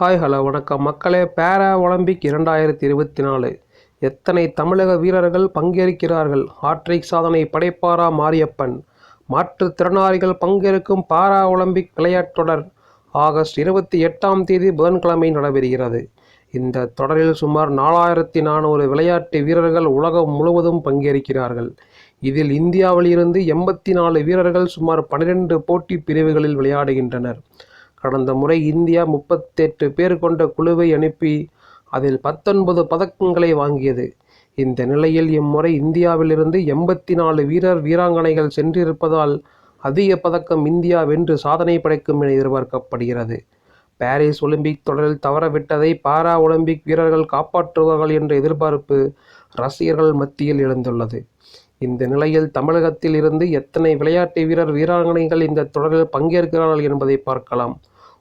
Hi hello வணக்கம். மக்களே பேரா ஒலிம்பிக் இரண்டாயிரத்தி இருபத்தி நாலு. எத்தனை தமிழக வீரர்கள் பங்கேற்கிறார்கள்? ஹாட்ரிக் சாதனை படைப்பாரா மாரியப்பன்? மாற்றுத்திறனாளிகள் பங்கேற்கும் பாரா ஒலிம்பிக் விளையாட்டொடர் ஆகஸ்ட் இருபத்தி எட்டாம் தேதி புதன்கிழமை நடைபெறுகிறது. இந்த தொடரில் சுமார் நாலாயிரத்தி நானூறு விளையாட்டு வீரர்கள் உலகம் முழுவதும் பங்கேற்கிறார்கள். இதில் இந்தியாவிலிருந்து எண்பத்தி நாலு வீரர்கள் சுமார் பன்னிரெண்டு போட்டி பிரிவுகளில் விளையாடுகின்றனர். கடந்த முறை இந்தியா முப்பத்தெட்டு பேர் கொண்ட குழுவை அனுப்பி அதில் பத்தொன்பது பதக்கங்களை வாங்கியது. இந்த நிலையில் இம்முறை இந்தியாவிலிருந்து எண்பத்தி நாலு வீரர் வீராங்கனைகள் சென்றிருப்பதால் அதிக பதக்கம் இந்தியா வென்று சாதனை படைக்கும் என எதிர்பார்க்கப்படுகிறது. பாரிஸ் ஒலிம்பிக் தொடரில் தவறவிட்டதை பாரா ஒலிம்பிக் வீரர்கள் காப்பாற்றுவார்கள் என்ற எதிர்பார்ப்பு ரசிகர்கள் மத்தியில் எழுந்துள்ளது. இந்த நிலையில் தமிழகத்தில் இருந்து எத்தனை விளையாட்டு வீரர் வீராங்கனைகள் இந்த தொடரில் பங்கேற்கிறார்கள் என்பதை பார்க்கலாம்.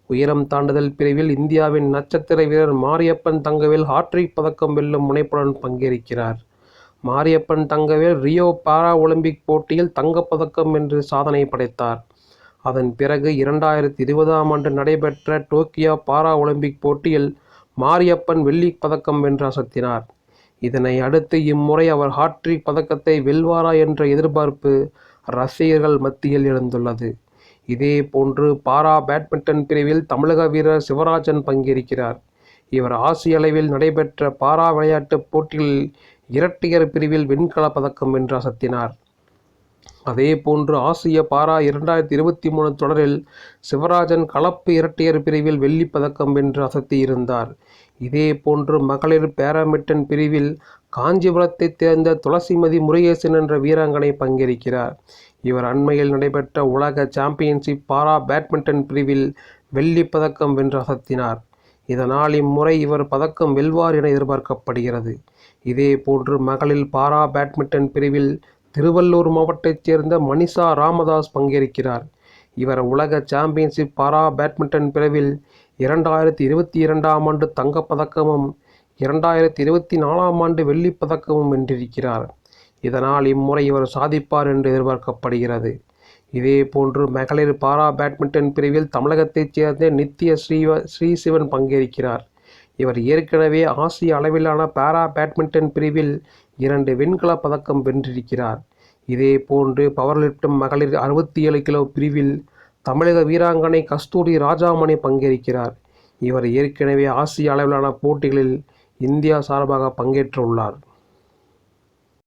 உயரம் தாண்டுதல் பிரிவில் இந்தியாவின் நட்சத்திர வீரர் மாரியப்பன் தங்கவேல் ஹாட்ரிக் பதக்கம் வெல்லும் முனைப்புடன் பங்கேற்கிறார். Mariyappan Thangavel Rio para Olympic போட்டியில் தங்கப்பதக்கம் வென்று சாதனை படைத்தார். அதன் பிறகு இரண்டாயிரத்தி இருபதாம் ஆண்டு நடைபெற்ற டோக்கியோ பாரா ஒலிம்பிக் போட்டியில் மாரியப்பன் வெள்ளி பதக்கம் வென்று அசத்தினார். இதனை அடுத்து இம்முறை அவர் ஹாட்ரிக் பதக்கத்தை வெல்வாரா என்ற எதிர்பார்ப்பு ரசிகர்கள் மத்தியில் எழுந்துள்ளது. இதே போன்று பாரா பேட்மிண்டன் பிரிவில் தமிழக வீரர் சிவராஜன் பங்கேற்கிறார். இவர் ஆசிய அளவில் நடைபெற்ற பாரா விளையாட்டுப் போட்டியில் இரட்டையர் பிரிவில் வெண்கலப் பதக்கம் வென்று அசத்தினார். அதே போன்று ஆசிய பாரா இரண்டாயிரத்தி இருபத்தி மூணு தொடரில் சிவராஜன் கலப்பு இரட்டையர் பிரிவில் வெள்ளிப் பதக்கம் வென்று அசத்தியிருந்தார். இதே போன்று மகளிர் பேராமிட்டன் பிரிவில் காஞ்சிபுரத்தைச் சேர்ந்த துளசிமதி முருகேசன் என்ற வீராங்கனை பங்கேற்கிறார். இவர் அண்மையில் நடைபெற்ற உலக சாம்பியன்ஷிப் பாரா பேட்மிண்டன் பிரிவில் வெள்ளிப் பதக்கம் வென்று அசத்தினார். இதனால் இம்முறை இவர் பதக்கம் வெல்வார் என எதிர்பார்க்கப்படுகிறது. இதே போன்று மகளிர் பாரா பேட்மிண்டன் பிரிவில் திருவள்ளூர் மாவட்டத்தைச் சேர்ந்த மனிஷா ராமதாஸ் பங்கேற்கிறார். இவர் உலக சாம்பியன்ஷிப் பாரா பேட்மிண்டன் பிரிவில் இரண்டாயிரத்தி இருபத்தி இரண்டாம் ஆண்டு தங்கப்பதக்கமும் இரண்டாயிரத்தி இருபத்தி நாலாம் ஆண்டு வெள்ளிப் பதக்கமும் வென்றிருக்கிறார். இதனால் இம்முறை இவர் சாதிப்பார் என்று எதிர்பார்க்கப்படுகிறது. இதே போன்று மகளிர் பாரா பேட்மிண்டன் பிரிவில் தமிழகத்தைச் சேர்ந்த நித்ய ஸ்ரீவ ஸ்ரீசிவன் பங்கேற்கிறார். இவர் ஏற்கனவே ஆசிய அளவிலான பாரா பேட்மிண்டன் பிரிவில் இரண்டு வெண்கலப் பதக்கம் வென்றிருக்கிறார். இதே போன்று பவர் லிப்டம் மகளிர் அறுபத்தி ஏழு கிலோ பிரிவில் தமிழக வீராங்கனை கஸ்தூரி ராஜாமணி பங்கேற்கிறார். இவர் ஏற்கனவே ஆசிய அளவிலான போட்டிகளில் இந்தியா சார்பாக பங்கேற்றுள்ளார்.